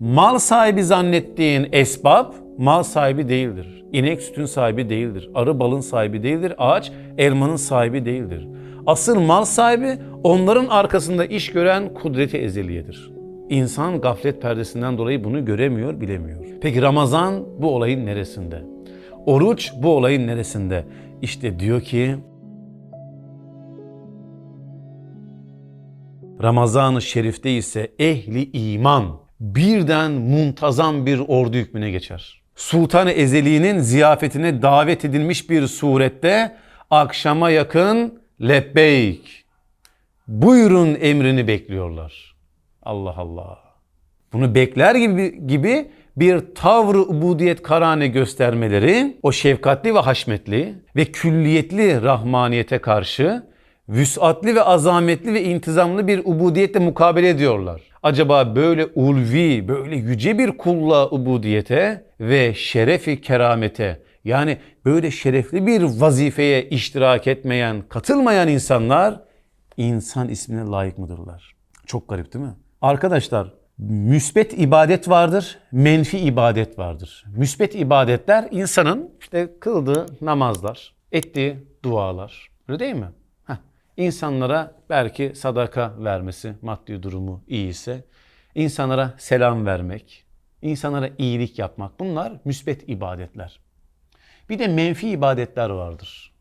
Mal sahibi zannettiğin esbab mal sahibi değildir. İnek sütün sahibi değildir. Arı balın sahibi değildir. Ağaç elmanın sahibi değildir. Asıl mal sahibi onların arkasında iş gören kudreti ezeliyedir. İnsan gaflet perdesinden dolayı bunu göremiyor, bilemiyor. Peki Ramazan bu olayın neresinde? Oruç bu olayın neresinde? İşte diyor ki Ramazan-ı Şerif'te ise ehli iman birden muntazam bir ordu hükmüne geçer. Sultan-ı Ezeli'nin ziyafetine davet edilmiş bir surette akşama yakın lebbeyk buyurun emrini bekliyorlar. Allah Allah. Bunu bekler gibi gibi bir tavrı ubudiyet karane göstermeleri o şefkatli ve haşmetli ve külliyetli rahmaniyete karşı vüsatli ve azametli ve intizamlı bir ubudiyetle mukabele ediyorlar. Acaba böyle ulvi, böyle yüce bir kulla ubudiyete ve şerefi keramete yani böyle şerefli bir vazifeye iştirak etmeyen, katılmayan insanlar insan ismine layık mıdırlar? Çok garip değil mi? Arkadaşlar müsbet ibadet vardır, menfi ibadet vardır. Müsbet ibadetler insanın işte kıldığı namazlar, ettiği dualar. Öyle değil mi? İnsanlara belki sadaka vermesi, maddi durumu iyi ise, insanlara selam vermek, insanlara iyilik yapmak bunlar müsbet ibadetler. Bir de menfi ibadetler vardır.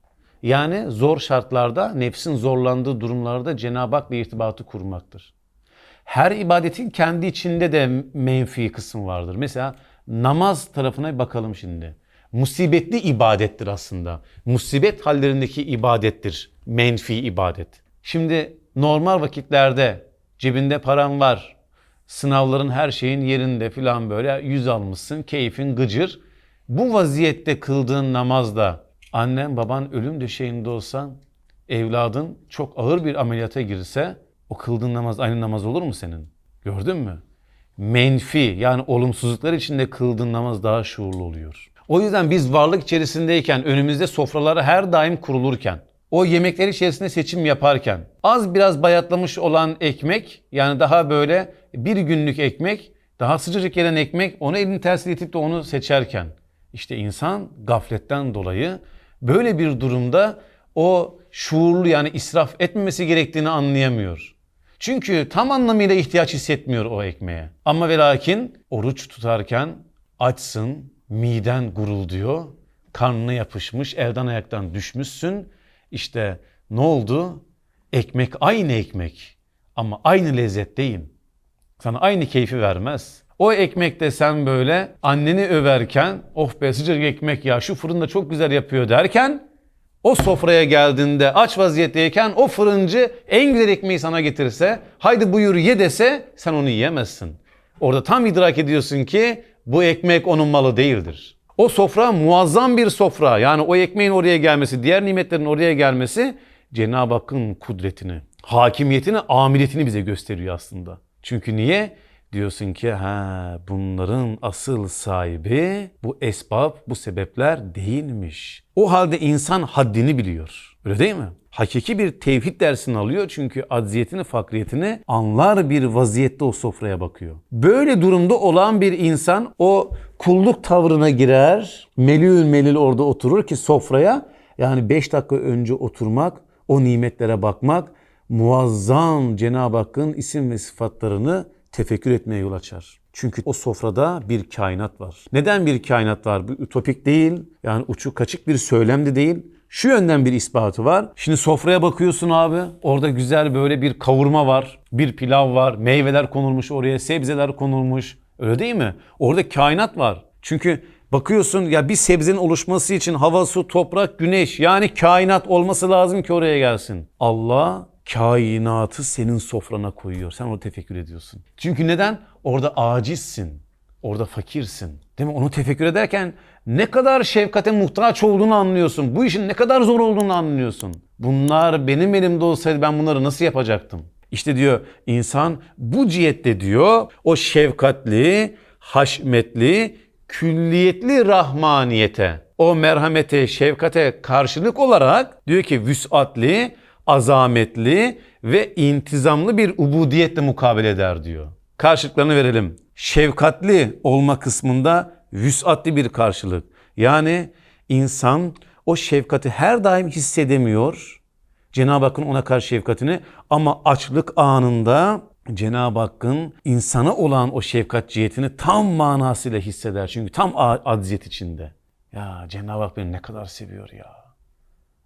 Yani zor şartlarda, nefsin zorlandığı durumlarda Cenab-ı Hak'la irtibatı kurmaktır. Her ibadetin kendi içinde de menfi kısım vardır. Mesela namaz tarafına bakalım şimdi. Musibetli ibadettir aslında. Musibet hallerindeki ibadettir. Menfi ibadet. Şimdi normal vakitlerde cebinde paran var. Sınavların her şeyin yerinde filan böyle yüz almışsın. Keyfin gıcır. Bu vaziyette kıldığın namazda annen baban ölüm döşeğinde olsan evladın çok ağır bir ameliyata girse o kıldığın namaz aynı namaz olur mu senin? Gördün mü? Menfi yani olumsuzluklar içinde kıldığın namaz daha şuurlu oluyor. O yüzden biz varlık içerisindeyken önümüzde sofraları her daim kurulurken o yemekler içerisinde seçim yaparken az biraz bayatlamış olan ekmek yani daha böyle bir günlük ekmek daha sıcacık gelen ekmek onu elini tersiyle itip de onu seçerken işte insan gafletten dolayı böyle bir durumda o şuurlu yani israf etmemesi gerektiğini anlayamıyor. Çünkü tam anlamıyla ihtiyaç hissetmiyor o ekmeğe. Ama ve lakin oruç tutarken açsın, miden gurulduyor, karnına yapışmış, elden ayaktan düşmüşsün. İşte ne oldu? Ekmek aynı ekmek ama aynı lezzet değil. Sana aynı keyfi vermez. O ekmekte sen böyle anneni överken oh be sıcak ekmek ya şu fırında çok güzel yapıyor derken o sofraya geldiğinde aç vaziyetteyken o fırıncı en güzel ekmeği sana getirse haydi buyur ye dese sen onu yiyemezsin. Orada tam idrak ediyorsun ki bu ekmek onun malı değildir. O sofra muazzam bir sofra. Yani o ekmeğin oraya gelmesi, diğer nimetlerin oraya gelmesi Cenab-ı Hakk'ın kudretini, hakimiyetini, amiriyetini bize gösteriyor aslında. Çünkü niye? Diyorsun ki ha bunların asıl sahibi bu esbab, bu sebepler değilmiş. O halde insan haddini biliyor. Öyle değil mi? Hakiki bir tevhid dersini alıyor çünkü acziyetini, fakriyetini anlar bir vaziyette o sofraya bakıyor. Böyle durumda olan bir insan o kulluk tavrına girer, melül melil orada oturur ki sofraya yani 5 dakika önce oturmak, o nimetlere bakmak muazzam Cenab-ı Hakk'ın isim ve sıfatlarını tefekkür etmeye yol açar. Çünkü o sofrada bir kainat var. Neden bir kainat var? Bu ütopik değil, yani uçuk kaçık bir söylem de değil. Şu yönden bir ispatı var. Şimdi sofraya bakıyorsun abi. Orada güzel böyle bir kavurma var. Bir pilav var. Meyveler konulmuş oraya. Sebzeler konulmuş. Öyle değil mi? Orada kainat var. Çünkü bakıyorsun ya bir sebzenin oluşması için hava, su, toprak, güneş yani kainat olması lazım ki oraya gelsin. Allah kainatı senin sofrana koyuyor. Sen onu tefekkür ediyorsun. Çünkü neden? Orada acizsin. Orada fakirsin. Değil mi? Onu tefekkür ederken ne kadar şefkate muhtaç olduğunu anlıyorsun. Bu işin ne kadar zor olduğunu anlıyorsun. Bunlar benim elimde olsaydı ben bunları nasıl yapacaktım? İşte diyor insan bu cihette diyor o şefkatli, haşmetli, külliyetli rahmaniyete, o merhamete, şefkate karşılık olarak diyor ki vüsatli, azametli ve intizamlı bir ubudiyetle mukabele eder diyor. Karşılıklarını verelim. şefkatli olma kısmında vüsatli bir karşılık. Yani insan o şefkati her daim hissedemiyor. Cenab-ı Hakk'ın ona karşı şefkatini ama açlık anında Cenab-ı Hakk'ın insana olan o şefkat cihetini tam manasıyla hisseder. Çünkü tam acziyet içinde. Ya Cenab-ı Hak beni ne kadar seviyor ya.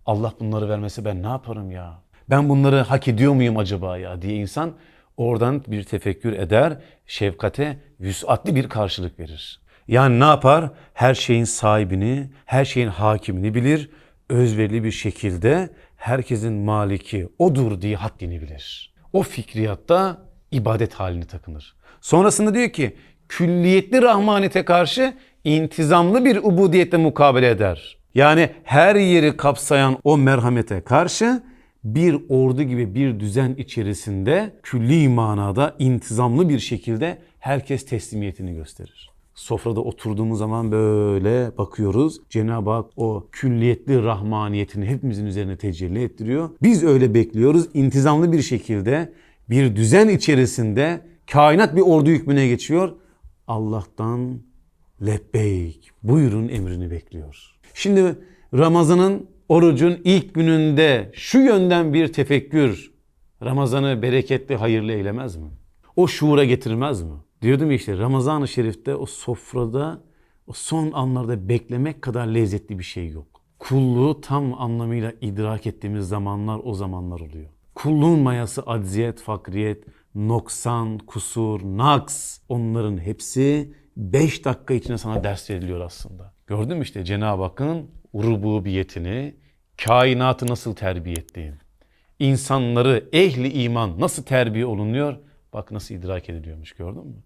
Allah bunları vermese ben ne yaparım ya? Ben bunları hak ediyor muyum acaba ya diye insan oradan bir tefekkür eder, şefkate vüsatli bir karşılık verir. Yani ne yapar? Her şeyin sahibini, her şeyin hakimini bilir. Özverili bir şekilde herkesin maliki odur diye haddini bilir. O fikriyatta ibadet halini takınır. Sonrasında diyor ki külliyetli rahmaniyete karşı intizamlı bir ubudiyetle mukabele eder. Yani her yeri kapsayan o merhamete karşı bir ordu gibi bir düzen içerisinde külli manada intizamlı bir şekilde herkes teslimiyetini gösterir. Sofrada oturduğumuz zaman böyle bakıyoruz. Cenab-ı Hak o külliyetli rahmaniyetini hepimizin üzerine tecelli ettiriyor. Biz öyle bekliyoruz. İntizamlı bir şekilde bir düzen içerisinde kainat bir ordu hükmüne geçiyor. Allah'tan lebbeyk buyurun emrini bekliyor. Şimdi Ramazan'ın orucun ilk gününde şu yönden bir tefekkür Ramazan'ı bereketli hayırlı eylemez mi? O şuura getirmez mi? Diyordum işte Ramazan-ı Şerif'te o sofrada o son anlarda beklemek kadar lezzetli bir şey yok. Kulluğu tam anlamıyla idrak ettiğimiz zamanlar o zamanlar oluyor. Kulluğun mayası acziyet, fakriyet, noksan, kusur, naks onların hepsi 5 dakika içinde sana ders veriliyor aslında. Gördün mü işte Cenab-ı Hakk'ın rububiyetini, kainatı nasıl terbiye ettiğini, insanları ehli iman nasıl terbiye olunuyor? Bak nasıl idrak ediliyormuş gördün mü?